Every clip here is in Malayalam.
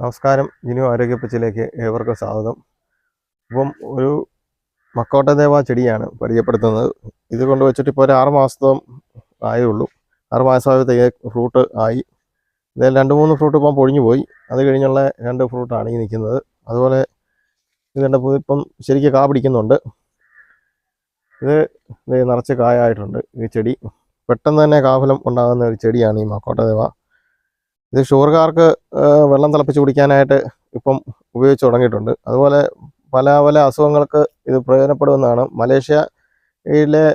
നമസ്കാരം. ജിനു ആരോഗ്യപ്പച്ചിലേക്ക് ഏവർക്കും സ്വാഗതം. ഇപ്പം ഒരു മക്കോട്ടദേവ ചെടിയാണ് പരിചയപ്പെടുത്തുന്നത്. ഇത് കൊണ്ട് വെച്ചിട്ട് ഇപ്പോൾ ഒരു ആറ് മാസത്തോളം ആയേ ഉള്ളൂ ആറ് മാസമായപ്പോഴത്തേക്ക് ഫ്രൂട്ട് ആയി. ഇതിൽ രണ്ട് മൂന്ന് ഫ്രൂട്ട് ഇപ്പം പൊഴിഞ്ഞു പോയി. അത് കഴിഞ്ഞുള്ള രണ്ട് ഫ്രൂട്ടാണ് ഈ നിൽക്കുന്നത്. അതുപോലെ ഇത് രണ്ട് ഇപ്പം ശരിക്കും കാ പിടിക്കുന്നുണ്ട്. ഇത് ഇത് നിറച്ച് കായായിട്ടുണ്ട് ഈ ചെടി. പെട്ടെന്ന് തന്നെ കാഫലം ഉണ്ടാകുന്ന ഒരു ചെടിയാണ് ഈ മക്കോട്ടദേവ ഇത് ഷുഗർകാർക്ക് വെള്ളം തിളപ്പിച്ച് കുടിക്കാനായിട്ട് ഇപ്പം ഉപയോഗിച്ച് തുടങ്ങിയിട്ടുണ്ട്. അതുപോലെ പല പല അസുഖങ്ങൾക്ക് ഇത് പ്രയോജനപ്പെടുമെന്നാണ്. മലേഷ്യയിലെ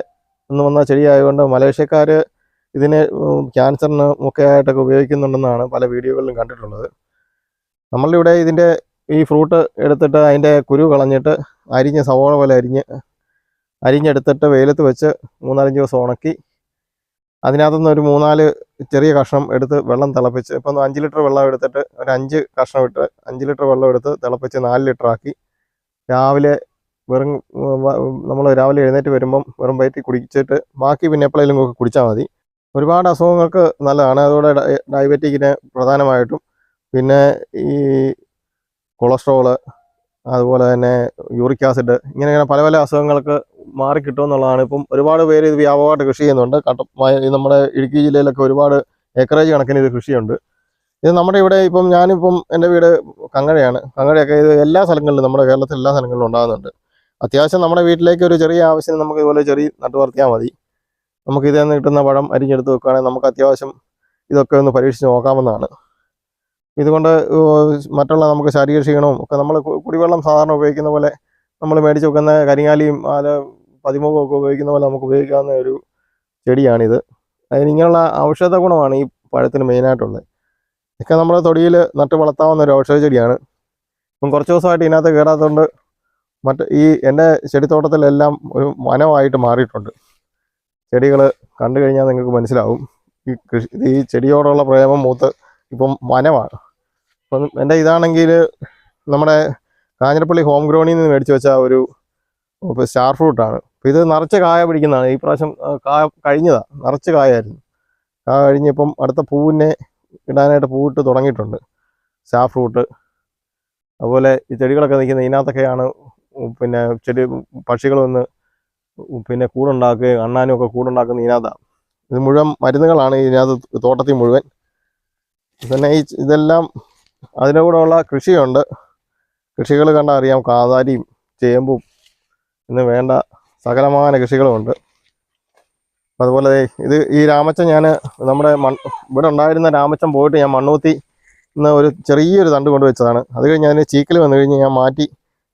നിന്ന് വന്ന ചെടിയായതുകൊണ്ട് മലേഷ്യക്കാർ ഇതിനെ ക്യാൻസറിന് ഒക്കെ ആയിട്ടൊക്കെ ഉപയോഗിക്കുന്നുണ്ടെന്നാണ് പല വീഡിയോകളിലും കണ്ടിട്ടുള്ളത്. നമ്മളുടെ ഇവിടെ ഇതിന്റെ ഈ ഫ്രൂട്ട് എടുത്തിട്ട് അതിന്റെ കുരു കളഞ്ഞിട്ട് അരിഞ്ഞ് സവോള പോലെ അരിഞ്ഞ് അരിഞ്ഞെടുത്തിട്ട് വെയിലത്ത് വെച്ച് മൂന്നാലഞ്ച് ദിവസം ഉണക്കി അതിനകത്തുനിന്ന് ഒരു മൂന്നാൽ ചെറിയ കഷ്ണം എടുത്ത് വെള്ളം തിളപ്പിച്ച് ഇപ്പം അഞ്ച് ലിറ്റർ വെള്ളം എടുത്തിട്ട് ഒരു അഞ്ച് കഷ്ണം ഇട്ട് അഞ്ച് ലിറ്റർ വെള്ളം എടുത്ത് തിളപ്പിച്ച് നാല് ലിറ്റർ ആക്കി. രാവിലെ വെറും നമ്മൾ രാവിലെ എഴുന്നേറ്റ് വരുമ്പം വെറും വയറ്റിൽ കുടിച്ചിട്ട് ബാക്കി പിന്നെ എപ്പോഴെങ്കിലും ഒക്കെ കുടിച്ചാൽ മതി. ഒരുപാട് അസുഖങ്ങൾക്ക് നല്ലതാണ്. അതോടെ ഡയ- ഡയബറ്റിക്കിന് പ്രധാനമായിട്ടും. പിന്നെ ഈ കൊളസ്ട്രോൾ അതുപോലെ തന്നെ യൂറിക് ആസിഡ് ഇങ്ങനെ പല പല അസുഖങ്ങൾക്ക് മാറി കിട്ടുമെന്നുള്ളതാണ്. ഇപ്പം ഒരുപാട് പേര് ഇത് വ്യാപകമായിട്ട് കൃഷി ചെയ്യുന്നുണ്ട്. നമ്മുടെ ഇടുക്കി ജില്ലയിലൊക്കെ ഒരുപാട് ഏക്കറേജ് കണക്കിന് ഇത് കൃഷിയുണ്ട്. ഇത് നമ്മുടെ ഇവിടെ ഇപ്പം ഞാനിപ്പം എന്റെ വീട് കങ്ങഴയാണ്. കങ്ങഴയൊക്കെ ഇത് എല്ലാ സ്ഥലങ്ങളിലും നമ്മുടെ കേരളത്തിൽ എല്ലാ സ്ഥലങ്ങളിലും ഉണ്ടാകുന്നുണ്ട്. അത്യാവശ്യം നമ്മുടെ വീട്ടിലേക്ക് ഒരു ചെറിയ ആവശ്യം നമുക്ക് ഇതുപോലെ ചെറിയ നട്ടു വളർത്തിയാൽ മതി. നമുക്ക് ഇതിൽ നിന്ന് കിട്ടുന്ന പഴം അരിഞ്ഞെടുത്ത് വെക്കുകയാണെങ്കിൽ നമുക്ക് അത്യാവശ്യം ഇതൊക്കെ ഒന്ന് പരീക്ഷിച്ച് നോക്കാമെന്നാണ് ഇതുകൊണ്ട് മറ്റുള്ള നമുക്ക് ശാരീരിക ക്ഷീണവും ഒക്കെ നമ്മൾ കുടിവെള്ളം സാധാരണ ഉപയോഗിക്കുന്ന പോലെ നമ്മൾ മേടിച്ച് വെക്കുന്ന കരിങ്ങാലിയും അത് പതിമുഖവും ഒക്കെ ഉപയോഗിക്കുന്ന പോലെ നമുക്ക് ഉപയോഗിക്കാവുന്ന ഒരു ചെടിയാണിത്. അതിന് ഇങ്ങനെയുള്ള ഔഷധ ഗുണമാണ് ഈ പഴത്തിന് മെയിനായിട്ടുള്ളത് ഇതൊക്കെ നമ്മുടെ തൊടിയിൽ നട്ട് വളർത്താവുന്ന ഒരു ഔഷധ ചെടിയാണ്. ഇപ്പം കുറച്ച് ദിവസമായിട്ട് ഇതിനകത്ത് കയറാത്തതുകൊണ്ട് മറ്റ് ഈ എന്റെ ചെടിത്തോട്ടത്തിലെല്ലാം ഒരു വനമായിട്ട് മാറിയിട്ടുണ്ട്. ചെടികൾ കണ്ടു കഴിഞ്ഞാൽ നിങ്ങൾക്ക് മനസ്സിലാവും. ഈ കൃഷി ഈ ചെടിയോടുള്ള പ്രേമം മൂത്ത് ഇപ്പം വനമാണ്. അപ്പം എന്റെ ഇതാണെങ്കിൽ നമ്മുടെ കാഞ്ഞിരപ്പള്ളി ഹോം ഗ്രോണിൽ നിന്ന് മേടിച്ച് വെച്ച ഒരു സ്റ്റാർ ഫ്രൂട്ടാണ്. അപ്പം ഇത് നിറച്ച് കായ പിടിക്കുന്നതാണ്. ഈ പ്രാവശ്യം കായ കഴിഞ്ഞതാണ് നിറച്ച് കായായിരുന്നു. കായ കഴിഞ്ഞിപ്പം അടുത്ത പൂവിനെ ഇടാനായിട്ട് പൂവിട്ട് തുടങ്ങിയിട്ടുണ്ട്. സ്റ്റാഫ് ഫ്രൂട്ട് അതുപോലെ ഈ ചെടികളൊക്കെ നിൽക്കുന്ന ഇതിനകത്തൊക്കെയാണ് പിന്നെ ചെടി പക്ഷികൾ വന്ന് പിന്നെ കൂടുണ്ടാക്കുകയും അണ്ണാനും ഒക്കെ കൂടുണ്ടാക്കുന്ന ഇതിനകത്താണ് ഇത് മുഴുവൻ മരുന്നുകളാണ് ഇതിനകത്ത് തോട്ടത്തിൽ മുഴുവൻ. പിന്നെ ഈ ഇതെല്ലാം അതിന്റെ കൂടെയുള്ള കൃഷിയുണ്ട്. കൃഷികൾ കണ്ടാൽ അറിയാം. കാതാരിയും ചേമ്പും. ഇന്ന് വേണ്ട സകലമാന കൃഷികളുമുണ്ട് അതുപോലെ ഇത് ഈ രാമച്ചൻ ഞാൻ നമ്മുടെ മൺ ഇവിടെ ഉണ്ടായിരുന്ന രാമച്ചൻ പോയിട്ട് ഞാൻ മണ്ണൂത്തി എന്ന ഒരു ചെറിയൊരു തണ്ട് കൊണ്ട് വെച്ചതാണ്. അത് കഴിഞ്ഞ് അതിന് ചീക്കൽ വന്നു കഴിഞ്ഞ് ഞാൻ മാറ്റി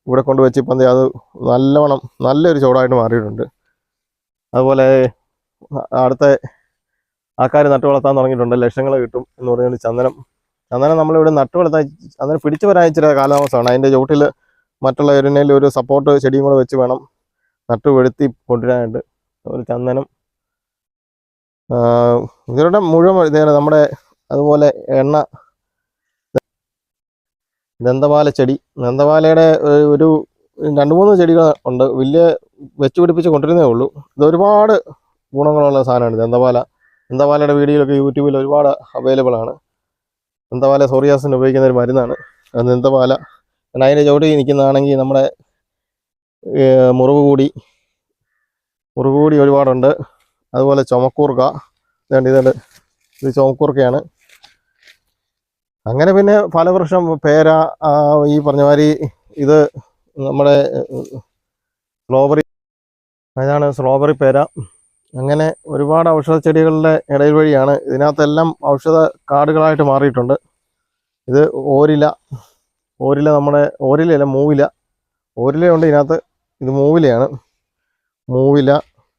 ഇവിടെ കൊണ്ട് വെച്ച് ഇപ്പം അത് നല്ലവണ്ണം നല്ലൊരു ചൂടായിട്ട് മാറിയിട്ടുണ്ട്. അതുപോലെ അടുത്ത ആൾക്കാർ നട്ടു വളർത്താൻ തുടങ്ങിയിട്ടുണ്ട്. ലക്ഷങ്ങൾ കിട്ടും എന്ന് പറഞ്ഞുകൊണ്ട് ചന്ദനം. ചന്ദനം നമ്മളിവിടെ നട്ടു വളർത്താൻ ചന്ദനം പിടിച്ചു വരാൻ ഇച്ചിരി കാലാവസ്ഥയാണ്. അതിന്റെ ചുവട്ടിൽ മറ്റുള്ള ഒരു സപ്പോർട്ട് ചെടിയും കൂടെ വെച്ച് വേണം. നട്ടു വെളുത്തി കൊണ്ടുവരാനായിട്ട് ഒരു ചന്ദനം. ഇവരുടെ മുഴുവൻ ഇതേ നമ്മുടെ അതുപോലെ എണ്ണ ദന്തപാല ചെടി. ദന്തപാലയുടെ ഒരു രണ്ട് മൂന്ന് ചെടികൾ ഉണ്ട്. വലിയ വെച്ച് പിടിപ്പിച്ച് കൊണ്ടിരുന്നേ ഉള്ളൂ. ഇത് ഒരുപാട് ഗുണങ്ങളുള്ള സാധനമാണ് ദന്തപാല ദന്തപാലയുടെ വീഡിയോയിലൊക്കെ യൂട്യൂബിൽ ഒരുപാട് അവൈലബിൾ ആണ്. ദന്തപാല സോറിയാസിന് ഉപയോഗിക്കുന്ന ഒരു മരുന്നാണ്. ദന്തപാല അതിന്റെ ചുവട്ടിൽ നിൽക്കുന്നതാണെങ്കിൽ നമ്മുടെ മുറിവ് കൂടി മുറിവ് കൂടി ഒരുപാടുണ്ട്. അതുപോലെ ചുമക്കൂർക്ക. ഇതുണ്ട് ഇതുണ്ട്. ഇത് ചുമക്കൂർക്കയാണ്. അങ്ങനെ പിന്നെ ഫലവൃക്ഷം പേര ഈ പറഞ്ഞ മാതിരി ഇത് നമ്മുടെ സ്ട്രോബെറി അതാണ് സ്ട്രോബെറി പേര. അങ്ങനെ ഒരുപാട് ഔഷധ ചെടികളുടെ ഇടയിൽ വഴിയാണ് ഇതിനകത്തെല്ലാം ഔഷധ കാടുകളായിട്ട് മാറിയിട്ടുണ്ട്. ഇത് ഓരില. ഓരില നമ്മുടെ ഓരിലല്ല മൂവില. ഓരിലയുണ്ട് ഇതിനകത്ത്. ഇത് മൂവിലയാണ്. മൂവില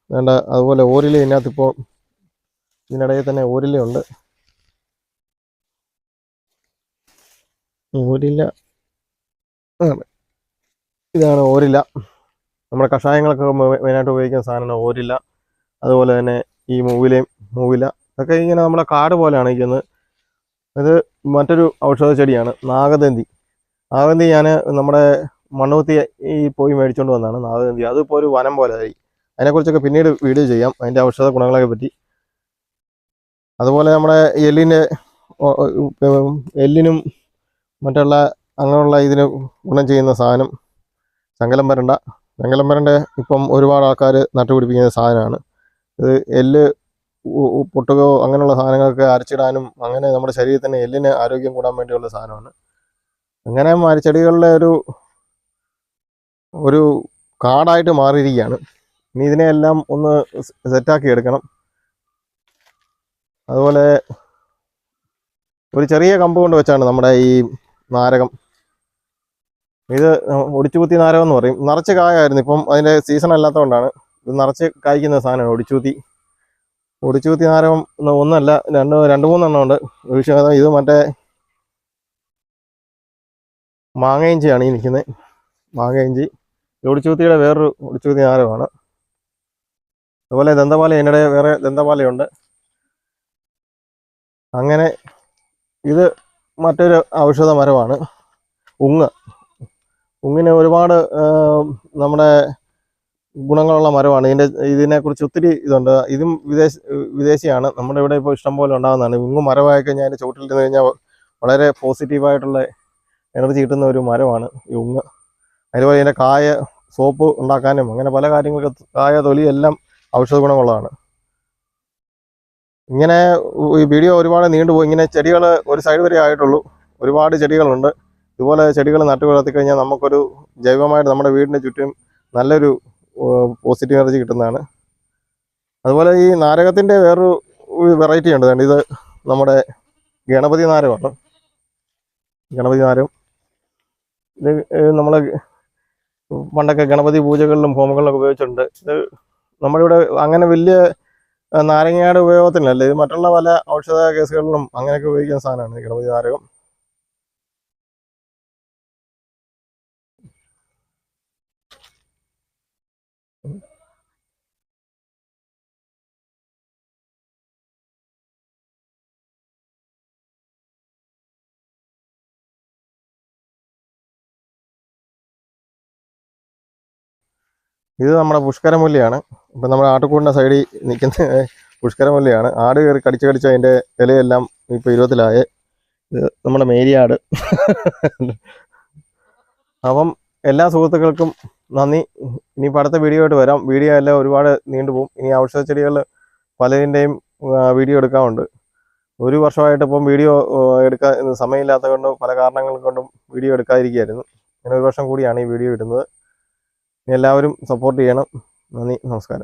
വേണ്ട അതുപോലെ ഓരില ഇതിനകത്ത് ഇപ്പോൾ ഇതിനിടയിൽ തന്നെ ഓരിലയുണ്ട്. ഓരില. ഇതാണ് ഓരില. നമ്മുടെ കഷായങ്ങളൊക്കെ മെയിനായിട്ട് ഉപയോഗിക്കുന്ന സാധനമാണ് ഓരില. അതുപോലെ തന്നെ ഈ മൂവിലയും മൂവില. ഇതൊക്കെ ഇങ്ങനെ നമ്മുടെ കാട് പോലെയാണ് ഇരിക്കുന്നത്. ഇത് മറ്റൊരു ഔഷധ ചെടിയാണ് നാഗതന്തി നാഗതന്തി ഞാൻ നമ്മുടെ മണ്ണൂത്തി ഈ പോയി മേടിച്ചുകൊണ്ട് വന്നതാണ് അത് അതിപ്പോൾ ഒരു വനം പോലെ ആയി. അതിനെക്കുറിച്ചൊക്കെ പിന്നീട് വീഡിയോ ചെയ്യാം. അതിന്റെ ഔഷധ ഗുണങ്ങളെ പറ്റി. അതുപോലെ നമ്മുടെ എല്ലിന്റെ എല്ലിനും മറ്റുള്ള അങ്ങനെയുള്ള ഇതിന് ഗുണം ചെയ്യുന്ന സാധനം ശങ്കലം വരണ്ട ശങ്കലം വരണ്ട ഇപ്പം ഒരുപാട് ആൾക്കാർ നട്ടുപിടിപ്പിക്കുന്ന സാധനമാണ്. ഇത് എല്ല് പൊട്ടുകയോ അങ്ങനെയുള്ള സാധനങ്ങളൊക്കെ അരച്ചിടാനും അങ്ങനെ നമ്മുടെ ശരീരത്തിന് എല്ലിന് ആരോഗ്യം കൂടാൻ വേണ്ടിയുള്ള സാധനമാണ്. അങ്ങനെ മരച്ചെടികളുടെ ഒരു ഒരു കാടായിട്ട് മാറിയിരിക്കുകയാണ്. ഇനി ഇതിനെയെല്ലാം ഒന്ന് സെറ്റാക്കി എടുക്കണം. അതുപോലെ ഒരു ചെറിയ കമ്പ് കൊണ്ട് വെച്ചാണ് നമ്മുടെ ഈ നാരകം. ഇത് ഒടിച്ചുകുത്തി നാരകം എന്ന് പറയും. നിറച്ച് കായായിരുന്നു. ഇപ്പം അതിന്റെ സീസൺ അല്ലാത്തതുകൊണ്ടാണ്. ഇത് നിറച്ച് കായ്ക്കുന്ന സാധനമാണ് ഒടിച്ചുകുത്തി. ഒടിച്ചുകുത്തി നാരകം ഒന്നല്ല രണ്ട് രണ്ട് മൂന്നെണ്ണം ഉണ്ട്. പക്ഷേ ഇത് മറ്റേ മാങ്ങയിഞ്ചിയാണ് ഈ നിൽക്കുന്നത്. മാങ്ങയിഞ്ചി. ഒടിച്ചുകുത്തിയുടെ വേറൊരു ഒടിച്ചുകുത്തി ആരമാണ്. അതുപോലെ ദന്തപാല എന്റെ വേറെ ദന്തപാലയുണ്ട് അങ്ങനെ ഇത് മറ്റൊരു ഔഷധ മരമാണ്. ഉങ്ങ്. ഉങ്ങിന് ഒരുപാട് നമ്മുടെ ഗുണങ്ങളുള്ള മരമാണ്. ഇതിന്റെ ഇതിനെക്കുറിച്ച് ഒത്തിരി ഇതുണ്ട്. ഇതും വിദേശ വിദേശിയാണ്. നമ്മുടെ ഇവിടെ ഇപ്പോൾ ഇഷ്ടംപോലെ ഉണ്ടാകുന്നതാണ്. ഉങ്ങ് മരമായി കഴിഞ്ഞാൽ അതിന്റെ ചുവട്ടിലിരുന്ന് കഴിഞ്ഞാൽ വളരെ പോസിറ്റീവായിട്ടുള്ള എനർജി കിട്ടുന്ന ഒരു മരമാണ് ഈ ഉങ്ങ്. അതുപോലെ ഇതിന്റെ കായ സോപ്പ് ഉണ്ടാക്കാനും അങ്ങനെ പല കാര്യങ്ങൾക്ക് കായ തൊലി എല്ലാം ഔഷധ ഗുണമുള്ളതാണ്. ഇങ്ങനെ ഈ വീഡിയോ ഒരുപാട് നീണ്ടുപോയി ഇങ്ങനെ ചെടികൾ ഒരു സൈഡ് വരെ ആയിട്ടുള്ളൂ. ഒരുപാട് ചെടികളുണ്ട്. ഇതുപോലെ ചെടികൾ നട്ടു വളർത്തി കഴിഞ്ഞാൽ നമുക്കൊരു ജൈവമായിട്ട് നമ്മുടെ വീടിന് ചുറ്റും നല്ലൊരു പോസിറ്റീവ് എനർജി കിട്ടുന്നതാണ്. അതുപോലെ ഈ നാരകത്തിന്റെ വേറൊരു വെറൈറ്റി ഉണ്ട്. ഇത് നമ്മുടെ ഗണപതി നാരമാണ് ഗണപതി നാരം ഇത് നമ്മൾ പണ്ടൊക്കെ ഗണപതി പൂജകളിലും ഹോമങ്ങളിലൊക്കെ ഉപയോഗിച്ചിട്ടുണ്ട്. ഇത് നമ്മുടെ ഇവിടെ അങ്ങനെ വലിയ നാരങ്ങയുടെ ഉപയോഗത്തിനല്ല. ഇത് മറ്റുള്ള പല ഔഷധ കേസുകളിലും അങ്ങനെയൊക്കെ ഉപയോഗിക്കുന്ന സാധനമാണ് ഗണപതി നാരകം. ഇത് നമ്മുടെ പുഷ്കരമുല്ലയാണ് ഇപ്പം നമ്മുടെ ആട്ടുകൂടിന്റെ സൈഡിൽ നിൽക്കുന്ന പുഷ്കരമുല്ലയാണ് ആട് കയറി കടിച്ച് കടിച്ച് അതിന്റെ ഇലയെല്ലാം ഇപ്പോൾ ഇരുപത്തിലായ. ഇത് നമ്മുടെ മേരിയാട്. അപ്പം എല്ലാ സുഹൃത്തുക്കൾക്കും നന്ദി. ഇനിയിപ്പോൾ അടുത്ത വീഡിയോ ആയിട്ട് വരാം. വീഡിയോ എല്ലാം ഒരുപാട് നീണ്ടുപോകും ഇനി ഔഷധ ചെടികൾ പലതിന്റെയും വീഡിയോ എടുക്കാറുണ്ട് ഒരു വർഷമായിട്ട് ഇപ്പം വീഡിയോ എടുക്കാൻ സമയമില്ലാത്തത് കൊണ്ടും പല കാരണങ്ങൾ കൊണ്ടും വീഡിയോ എടുക്കാതിരിക്കുകയായിരുന്നു. ഇങ്ങനെ ഒരു വർഷം കൂടിയാണ് ഈ വീഡിയോ ഇടുന്നത്. ഇനി എല്ലാവരും സപ്പോർട്ട് ചെയ്യണം. നന്ദി നമസ്കാരം.